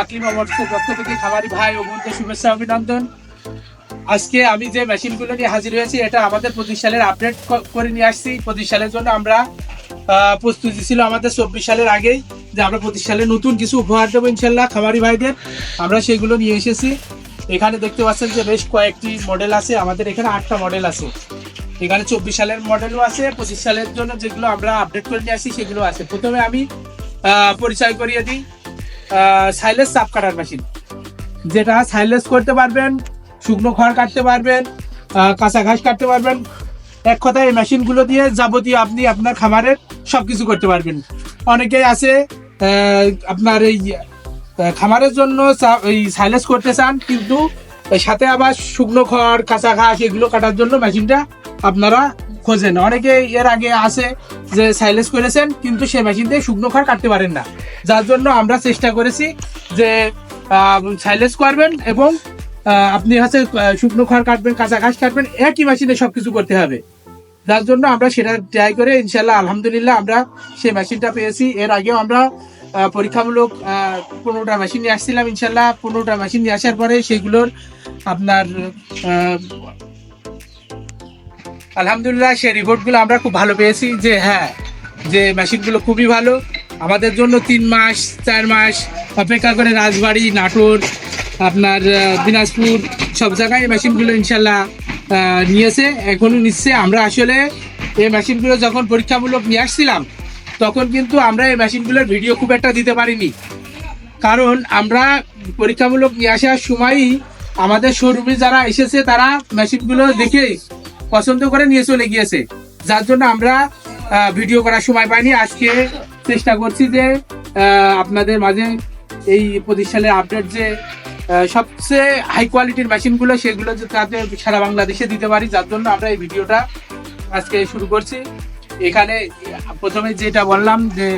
আকলিমা মোটরসের পক্ষ থেকে খামারি ভাই ও বন্ধু শুভেচ্ছা, অভিনন্দন। আজকে আমি যে মেশিনগুলো নিয়ে হাজির হয়েছি, এটা আমাদের পঁচিশ সালের আপডেট করে নিয়ে আসছি। পঁচিশ সালের জন্য আমরা প্রস্তুতি ছিল আমাদের চব্বিশ সালের আগেই, যে আমরা পঁচিশ সালে নতুন কিছু উপহার দেবো ইনশাল্লাহ খামারি ভাইদের। আমরা সেগুলো নিয়ে এসেছি। এখানে দেখতে পাচ্ছেন যে বেশ কয়েকটি মডেল আছে, আমাদের এখানে আটটা মডেল আছে। এখানে চব্বিশ সালের মডেলও আছে, পঁচিশ সালের জন্য যেগুলো আমরা আপডেট করে নিয়ে আসি সেগুলো আছে। প্রথমে আমি পরিচয় করিয়ে দিই। সাইলেস চাপ কাটার মেশিন যেটা সাইলেস করতে পারবেন, শুকনো খড় কাটতে পারবেন কাঁচা ঘাস কাটতে পারবেন। এক কথায় এই মেশিনগুলো দিয়ে যাবতীয় আপনি আপনার খামারের সব কিছু করতে পারবেন। অনেকেই আছে আপনার এই খামারের জন্য এই সাইলেস করতে চান, কিন্তু সাথে আবার শুকনো খড়, কাঁচা ঘাস এগুলো কাটার জন্য মেশিনটা আপনারা খোঁজেন। অনেকে এর আগে আছে যে সাইলেস করেছেন, কিন্তু সেই মেশিন দিয়ে শুকনো খড় কাটতে পারেন না। যার জন্য আমরা চেষ্টা করেছি যে সাইলেস করবেন এবং আপনি হচ্ছে শুকনো খড় কাটবেন, কাঁচা ঘাস কাটবেন, একই মেশিনে সব কিছু করতে হবে। যার জন্য আমরা সেটা ট্রাই করে ইনশাল্লাহ আলহামদুলিল্লাহ আমরা সেই মেশিনটা পেয়েছি। এর আগেও আমরা পরীক্ষামূলক পনেরোটা মেশিন নিয়ে আসছিলাম ইনশাল্লাহ পনেরোটা মেশিন নিয়ে আসার পরে সেগুলোর আপনার আলহামদুলিল্লাহ, সেই রিপোর্টগুলো আমরা খুব ভালো পেয়েছি যে হ্যাঁ যে মেশিনগুলো খুবই ভালো। আমাদের জন্য তিন মাস, চার মাস অপেক্ষা করে রাজবাড়ি, নাটোর, আপনার দিনাজপুর, সব জায়গায় এই মেশিনগুলো ইনশাল্লাহ নিয়েছে। এখনও নিচ্ছে। আমরা আসলে এই মেশিনগুলো যখন পরীক্ষামূলক নিয়ে আসছিলাম, তখন কিন্তু আমরা এই মেশিনগুলোর ভিডিও খুব একটা দিতে পারিনি। কারণ আমরা পরীক্ষামূলক নিয়ে আসার সময়ই আমাদের শোরুমে যারা এসেছে, তারা মেশিনগুলো দেখে পছন্দ করে নিয়ে চলে গিয়েছে। যার জন্য আমরা ভিডিও করার সময় পাইনি। আজকে চেষ্টা করছি যে আপনাদের মাঝে এই সালের আপডেট যে সবচেয়ে হাই কোয়ালিটির মেশিনগুলো সেগুলো তাতে সারা বাংলাদেশে দিতে পারি। যার জন্য আমরা এই ভিডিওটা আজকে শুরু করছি। এখানে প্রথমে যেটা বললাম যে,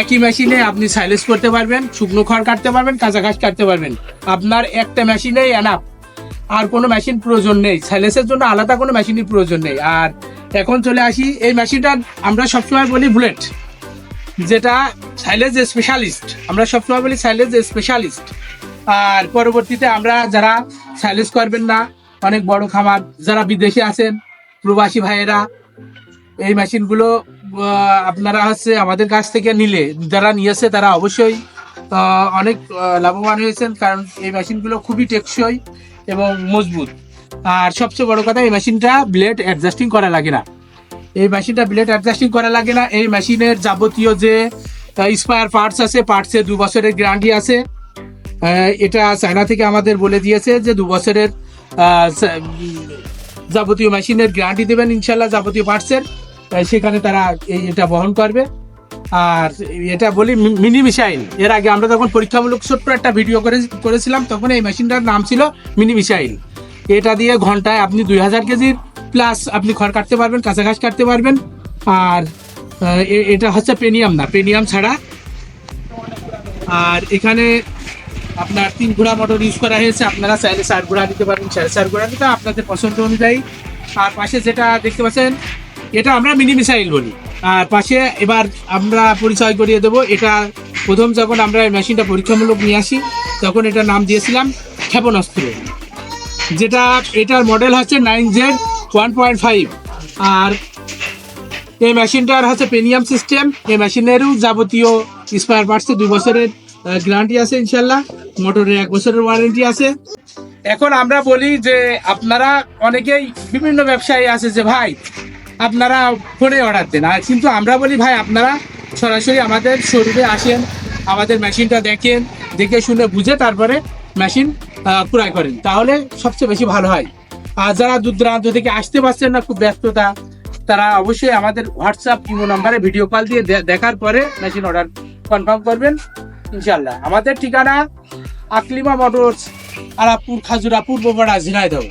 একই মেশিনে আপনি সাইলেস করতে পারবেন, শুকনো খড় কাটতে পারবেন, কাঁচা ঘাস কাটতে পারবেন। আপনার একটা মেশিনেই এনাফ আর কোনো মেশিন প্রয়োজন নেই। সাইলেসের জন্য আলাদা কোনো মেশিনের প্রয়োজন নেই। আর এখন চলে আসি, এই মেশিনটা আমরা সবসময় বলি বুলেট যেটা সাইলেজ স্পেশালিস্ট আমরা সবসময় বলি সাইলেজ স্পেশালিস্ট আর পরবর্তীতে আমরা যারা সাইলেজ করবেন না, অনেক বড় খামার, যারা বিদেশে আছেন, প্রবাসী ভাইয়েরা, এই মেশিনগুলো আপনারা হচ্ছে আমাদের কাছ থেকে নিলে, যারা নিয়েছে তারা অবশ্যই অনেক লাভবান হয়েছেন, কারণ এই মেশিনগুলো খুবই টেকসই। এবং মজবুত। আর সবচেয়ে বড় কথা, এই মেশিনটা ব্লেড অ্যাডজাস্টিং করা লাগে না। এই মেশিনটা ব্লেড অ্যাডজাস্টিং করা লাগে না। এই মেশিনের যাবতীয় যে স্পায়ার পার্টস আছে পার্টসে দু বছরের গ্যারান্টি আছে। এটা চায়না থেকে আমাদের বলে দিয়েছে যে দু বছরের যাবতীয় মেশিনের গ্যারান্টি দেবেন ইনশাল্লাহ যাবতীয় পার্টসের সেখানে তারা এটা বহন করবে। আর এটা বলি মিনি মিসাইল এর আগে আমরা যখন পরীক্ষামূলক ছোট্ট একটা ভিডিও করে করেছিলাম, তখন এই মেশিনটার নাম ছিল মিনি মিসাইল এটা দিয়ে ঘন্টায় আপনি দুই হাজার কেজির প্লাস আপনি খড় কাটতে পারবেন, কাঁচা ঘাস কাটতে পারবেন। আর এটা হচ্ছে পেনিয়াম না, পেনিয়াম ছাড়া। আর এখানে আপনার তিন ঘোড়া মোটর ইউজ করা হয়েছে। আপনারা চাইলে চার ঘোড়া দিতে পারবেন চার চার ঘোড়া দিতে আপনাদের পছন্দ অনুযায়ী। আর পাশে যেটা দেখতে পাচ্ছেন, এটা আমরা মিনি মিসাইল বলি। আর পাশে এবার আমরা পরিচয় করিয়ে দেবো। এটা প্রথম যখন আমরা এই মেশিনটা পরীক্ষামূলক নিয়ে আসি, তখন এটার নাম দিয়েছিলাম ক্ষেপণাস্ত্র। যেটা, এটার মডেল হচ্ছে nine Z one point five. আর এই মেশিনটার হচ্ছে পেনিয়াম সিস্টেম। এই মেশিনেরও যাবতীয় স্পায়ার পার্টসে দুই বছরের গ্যারান্টি আছে ইনশাল্লাহ। মোটরের এক বছরের ওয়ারেন্টি আছে। এখন আমরা বলি যে আপনারা অনেকেই বিভিন্ন ব্যবসায়ী আছে যে, ভাই আপনারা ফোনে অর্ডার দেন আর কিন্তু আমরা বলি, ভাই, আপনারা সরাসরি আমাদের শোরুমে আসেন, আমাদের মেশিনটা দেখেন, দেখে শুনে বুঝে তারপরে মেশিন ক্রয় করেন। তাহলে সবচেয়ে বেশি ভালো হয়। আর যারা দূর দূরান্ত থেকে আসতে পারছেন না, খুব ব্যস্ততা, তারা অবশ্যই আমাদের হোয়াটসঅ্যাপ ইমো নাম্বারে ভিডিও কল দিয়ে দেখার পরে মেশিন অর্ডার কনফার্ম করবেন ইনশাল্লাহ আমাদের ঠিকানা আকলিমা মোটরস, আলাপুর খাজুরা পূর্বপাড়া ঝিনাইদহ।